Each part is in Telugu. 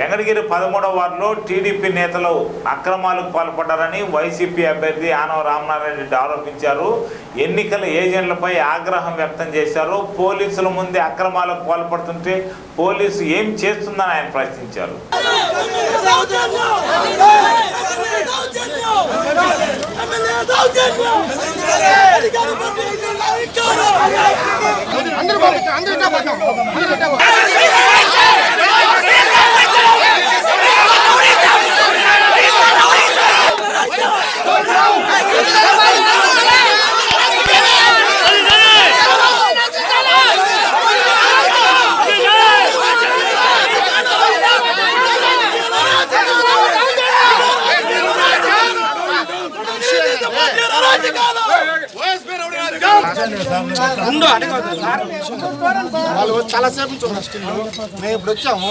వెంకటగిరి పదమూడవ వార్డులో టీడీపీ నేతలు అక్రమాలకు పాల్పడ్డారని వైసీపీ అభ్యర్థి ఆనవ రామనారాయణ రెడ్డి ఆరోపించారు. ఎన్నికల ఏజెంట్లపై ఆగ్రహం వ్యక్తం చేశారు. పోలీసుల ముందే అక్రమాలకు పాల్పడుతుంటే పోలీసు ఏం చేస్తుందని ఆయన ప్రశ్నించారు. అందరూ అందరూ సార్. వాళ్ళు చాలాసేపు నుంచి మేము ఇప్పుడు వచ్చాము.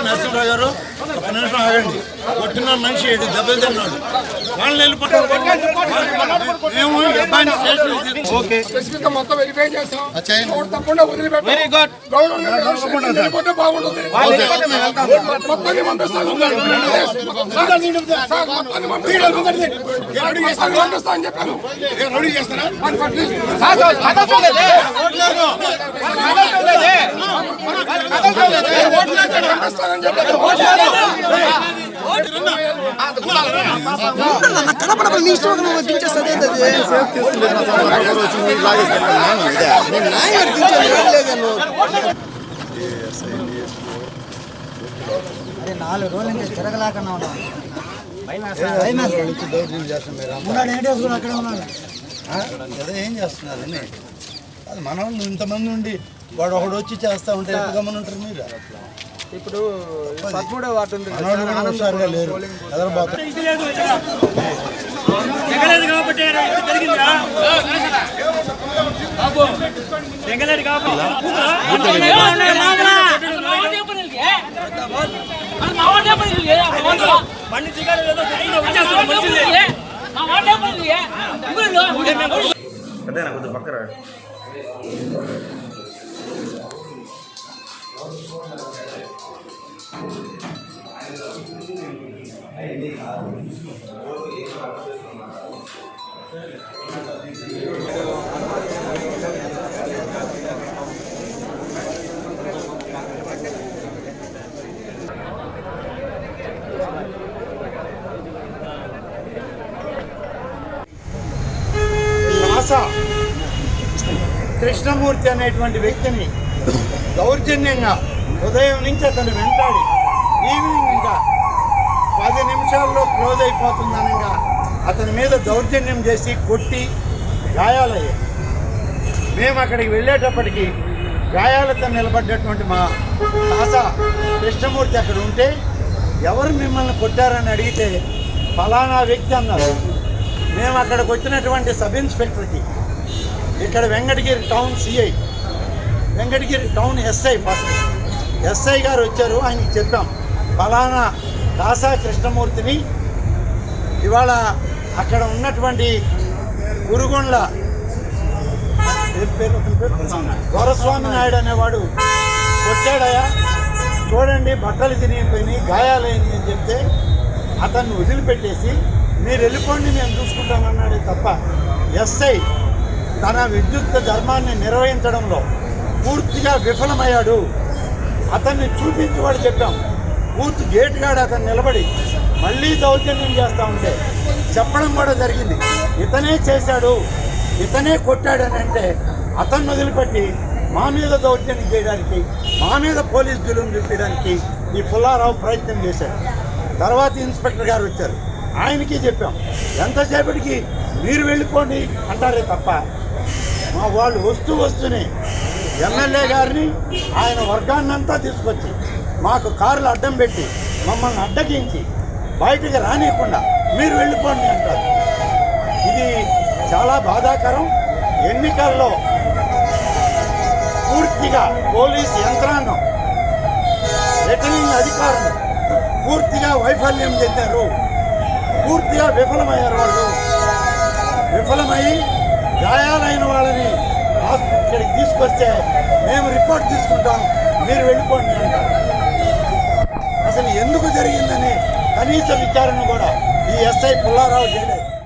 నరసింహరావు గారు ఒక నిమిషం ఆగండి కొట్టిన మనిషి ఏడు దెబ్బలు తిన్నాడు వాళ్ళని వెళ్ళిపోతారు మేము ఈ అబ్బాయిని స్టేషన్కి తీసుకు- ఓకే. స్పెసిఫిక్గా మొత్తం వెరిఫై చేస్తాం ఎవరు తప్పకుండా వదిలిపెట్టాం వెరీ గుడ్ గవర్నమెంట్ వెళ్ళిపోతే బాగుంటుంది పంపిస్తాను సార్, మొత్తాన్ని పంపిస్తాను. మొత్తాన్ని పంపిస్తా అని చెప్పాను వన్ ఫార్టీ. సార్, సార్, కదలలేదే. కదలలేదే. పంపిస్తానని చెప్పాను. అరే నాలుగు రోజుల నుంచి తిరగలేకన్నా ఉన్నాం ఉన్నాడు ఏంటి వేసుకుని అక్కడే ఉన్నాడు కదా ఏం చేస్తున్నారు అది మన వాళ్ళు ఇంతమంది ఉండి వాడు ఒకడు వచ్చి చేస్తా ఉంటే ఎంత గమని ఉంటారు మీరు ఇప్పుడు పదమూడో వార్డు కూడా హుషారుగా లేరు జగలేదు కాబట్టి ఇది జరిగిందా బాబు జగలేదు కాబట్టి కృష్ణమూర్తి అనేటువంటి వ్యక్తిని దౌర్జన్యంగా ఉదయం నుంచి అతను వెంటాడి ఈవినింగ్ ఇంకా పది నిమిషాల్లో క్లోజ్ అయిపోతుందనగా అతని మీద దౌర్జన్యం చేసి కొట్టి గాయాలయ్యాయి. మేము అక్కడికి వెళ్ళేటప్పటికి గాయాలతో నిలబడ్డటువంటి మా ఆశ కృష్ణమూర్తి అక్కడ ఉంటే ఎవరు మిమ్మల్ని కొట్టారని అడిగితే ఫలానా వ్యక్తి అన్నారు. మేము అక్కడికి వచ్చినటువంటి సబ్ ఇన్స్పెక్టర్కి ఇక్కడ Venkatagiri town CI Venkatagiri town SI first SI garu వచ్చారు ఆయనకి చెప్పాం ఫలానా దాసా కృష్ణమూర్తిని ఇవాళ అక్కడ ఉన్నటువంటి గురుగొండ్ల పేరు దొరస్వామి నాయుడు అనేవాడు కొట్టాడయా చూడండి బట్టలు తిరిగిపోయినాయి గాయాలైంది అని చెప్తే అతన్ని వదిలిపెట్టేసి మీరు వెళ్ళిపోండి మేము చూసుకుంటామన్నాడే తప్ప ఎస్ఐ తన విద్యుత్ ధర్మాన్ని నిర్వహించడంలో పూర్తిగా విఫలమయ్యాడు. అతన్ని చూపించి వాడు చెప్పాం. పూర్తి గేట్ గాడు అతను నిలబడి మళ్ళీ దౌర్జన్యం చేస్తూ ఉంటే చెప్పడం కూడా జరిగింది. ఇతనే చేశాడు ఇతనే కొట్టాడని అంటే అతన్ని వదిలిపెట్టి మా మీద దౌర్జన్యం చేయడానికి మా మీద పోలీస్ జులుం చూపించడానికి ఈ పుల్లారావు ప్రయత్నం చేశాడు. తర్వాత ఇన్స్పెక్టర్ గారు వచ్చారు. ఆయనకి చెప్పాం. ఎంతసేపటికి మీరు వెళ్ళిపోండి అంటారే తప్ప మా వాళ్ళు వస్తూ వస్తూనే ఎమ్మెల్యే గారిని ఆయన వర్గాన్నంతా తీసుకొచ్చి మాకు కార్లు అడ్డం పెట్టి మమ్మల్ని అడ్డగించి బయటికి రానియకుండా మీరు వెళ్ళిపోండి అంటారు. ఇది చాలా బాధాకరం. ఎన్నికల్లో పూర్తిగా పోలీస్ యంత్రాంగం రిటర్నింగ్ అధికారులు పూర్తిగా వైఫల్యం చెందారు. పూర్తిగా విఫలమయ్యారు వాళ్ళు. విఫలమై గాయాలైన వాళ్ళని హాస్పిటల్ ఇక్కడికి తీసుకొస్తే మేము రిపోర్ట్ తీసుకుంటాం మీరు వెళ్ళిపోండి అంటారు. అసలు ఎందుకు జరిగిందని కనీస విచారణ కూడా ఈ ఎస్ఐ పుల్లారావు చేయలేదు.